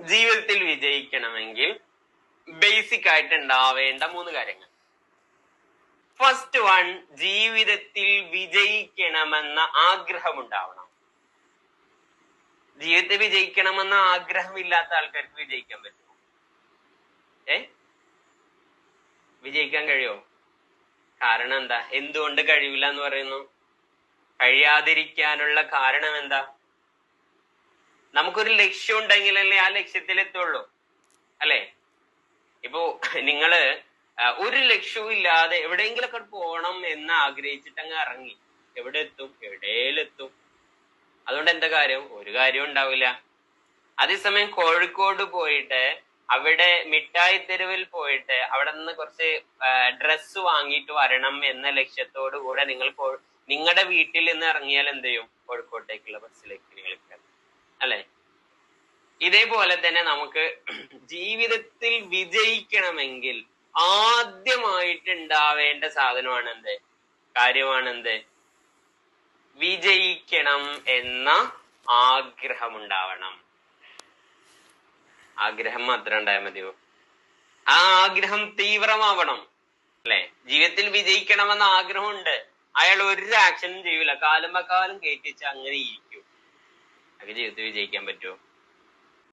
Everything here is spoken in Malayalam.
ജീവിതത്തിൽ വിജയിക്കണമെങ്കിൽ ബേസിക് ആയിട്ട് ഉണ്ടാവേണ്ട മൂന്ന് കാര്യങ്ങൾ. ഫസ്റ്റ് വൺ ജീവിതത്തിൽ വിജയിക്കണമെന്ന ആഗ്രഹം ഉണ്ടാവണം ജീവിതത്തിൽ വിജയിക്കണമെന്ന ആഗ്രഹം ഇല്ലാത്ത ആൾക്കാർക്ക് വിജയിക്കാൻ പറ്റുമോ? ഏ? വിജയിക്കാൻ കഴിയുമോ കാരണം എന്താ? എന്തുകൊണ്ട് കഴിവില്ല എന്ന് പറയുന്നു? കഴിയാതിരിക്കാനുള്ള കാരണം എന്താ? നമുക്കൊരു ലക്ഷ്യം ഉണ്ടെങ്കിലല്ലേ ആ ലക്ഷ്യത്തിൽ എത്തുള്ളൂ. അല്ലേ? ഇപ്പോ നിങ്ങൾ ഒരു ലക്ഷ്യവും ഇല്ലാതെ എവിടെയെങ്കിലൊക്കെ പോകണം എന്ന് ആഗ്രഹിച്ചിട്ട് അങ്ങ് ഇറങ്ങി. എവിടെ എത്തും? എവിടെയെത്തും അതുകൊണ്ട് എന്താ കാര്യം? ഒരു കാര്യം ഉണ്ടാവില്ല. അതേസമയം കോഴിക്കോട് പോയിട്ട് അവിടെ മിഠായി തെരുവിൽ പോയിട്ട് അവിടെ നിന്ന് കുറച്ച് ഡ്രസ്സ് വാങ്ങിയിട്ട് വരണം എന്ന ലക്ഷ്യത്തോടു കൂടെ നിങ്ങൾ നിങ്ങളുടെ വീട്ടിൽ നിന്ന് ഇറങ്ങിയാൽ എന്ത് ചെയ്യും? കോഴിക്കോട്ടേക്കുള്ള ബസ്സിലേക്ക് നിങ്ങൾ കയറും. അല്ലെ? ഇതേപോലെ തന്നെ നമുക്ക് ജീവിതത്തിൽ വിജയിക്കണമെങ്കിൽ ആദ്യമായിട്ട് ഉണ്ടാവേണ്ട സാധനമാണ് എന്ത് കാര്യമാണ് എന്ത് വിജയിക്കണം എന്ന ആഗ്രഹം ഉണ്ടാവണം ആഗ്രഹം മാത്രം ഉണ്ടായാൽ മതിയോ? ആ ആഗ്രഹം തീവ്രമാവണം. അല്ലെ? ജീവിതത്തിൽ വിജയിക്കണമെന്ന ആഗ്രഹം ഉണ്ട് അയാൾ ഒരു ആക്ഷനും ചെയ്യൂല. കാലം കാലം കയറ്റിച്ച് അങ്ങനെ ഇരിക്കും. അത് ജീവിതത്തിൽ വിജയിക്കാൻ പറ്റുമോ